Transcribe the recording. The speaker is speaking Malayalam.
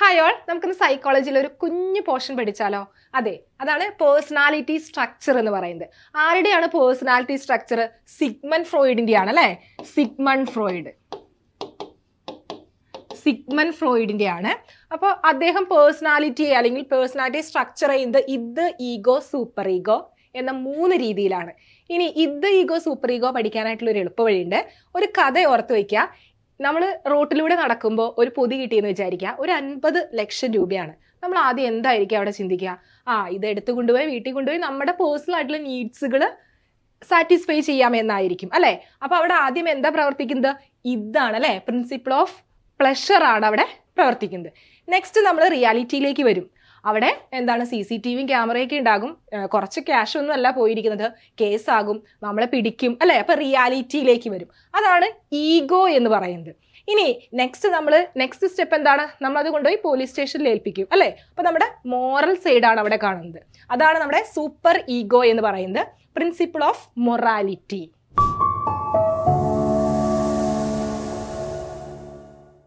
ഹായ് ഓൾ നമുക്കിന്ന് സൈക്കോളജിയിൽ ഒരു കുഞ്ഞു പോർഷൻ പഠിച്ചാലോ? അതെ അതാണ് പേഴ്സണാലിറ്റി സ്ട്രക്ചർ എന്ന് പറയുന്നത്. ആരുടെയാണ് പേഴ്സണാലിറ്റി സ്ട്രക്ചർ സിഗ്മൺ ഫ്രോയിഡിന്റെ ആണ് അല്ലേ? Sigmund Freud. സിഗ്മൻ ഫ്രോയിഡിന്റെ ആണ് അപ്പോൾ അദ്ദേഹം പേഴ്സണാലിറ്റിയെ അല്ലെങ്കിൽ പേഴ്സണാലിറ്റി സ്ട്രക്ചർ ചെയ്യുന്നത് ഇത് ഈഗോ സൂപ്പർ ഈഗോ എന്ന മൂന്ന് രീതിയിലാണ്. ഇനി ഇത് ഈഗോ സൂപ്പർ ഈഗോ പഠിക്കാനായിട്ടുള്ള ഒരു എളുപ്പ വഴിയുണ്ട് ഒരു കഥ ഓർത്ത് വയ്ക്കുക. നമ്മൾ റോട്ടിലൂടെ നടക്കുമ്പോൾ ഒരു പൊതി കിട്ടിയെന്ന് വിചാരിക്കുക. ഒരു അൻപത് ലക്ഷം രൂപയാണ്. നമ്മൾ ആദ്യം എന്തായിരിക്കും അവിടെ ചിന്തിക്കുക? ആ ഇത് എടുത്തു കൊണ്ടുപോയി വീട്ടിൽ കൊണ്ടുപോയി നമ്മുടെ പേഴ്സണൽ ആയിട്ടുള്ള നീഡ്സുകൾ സാറ്റിസ്ഫൈ ചെയ്യാമെന്നായിരിക്കും അല്ലേ? അപ്പോൾ അവിടെ ആദ്യം എന്താ പ്രവർത്തിക്കുന്നത്? ഇതാണ് അല്ലേ? പ്രിൻസിപ്പിൾ ഓഫ് പ്ലഷർ ആണ് അവിടെ പ്രവർത്തിക്കുന്നത്. നെക്സ്റ്റ് നമ്മൾ റിയാലിറ്റിയിലേക്ക് വരും. അവിടെ എന്താണ് സി സി ടി വിയും ക്യാമറയൊക്കെ ഉണ്ടാകും. കുറച്ച് ക്യാഷ് ഒന്നും അല്ല പോയിരിക്കുന്നത്. കേസാകും നമ്മളെ പിടിക്കും അല്ലേ? അപ്പൊ റിയാലിറ്റിയിലേക്ക് വരും. അതാണ് ഈഗോ എന്ന് പറയുന്നത്. ഇനി നെക്സ്റ്റ് നമ്മൾ നെക്സ്റ്റ് സ്റ്റെപ്പ് എന്താണ്? നമ്മൾ അത് കൊണ്ടുപോയി പോലീസ് സ്റ്റേഷനിൽ ഏൽപ്പിക്കും അല്ലേ? അപ്പൊ നമ്മുടെ മോറൽ സൈഡാണ് അവിടെ കാണുന്നത്. അതാണ് നമ്മുടെ സൂപ്പർ ഈഗോ എന്ന് പറയുന്നത്. Principle of morality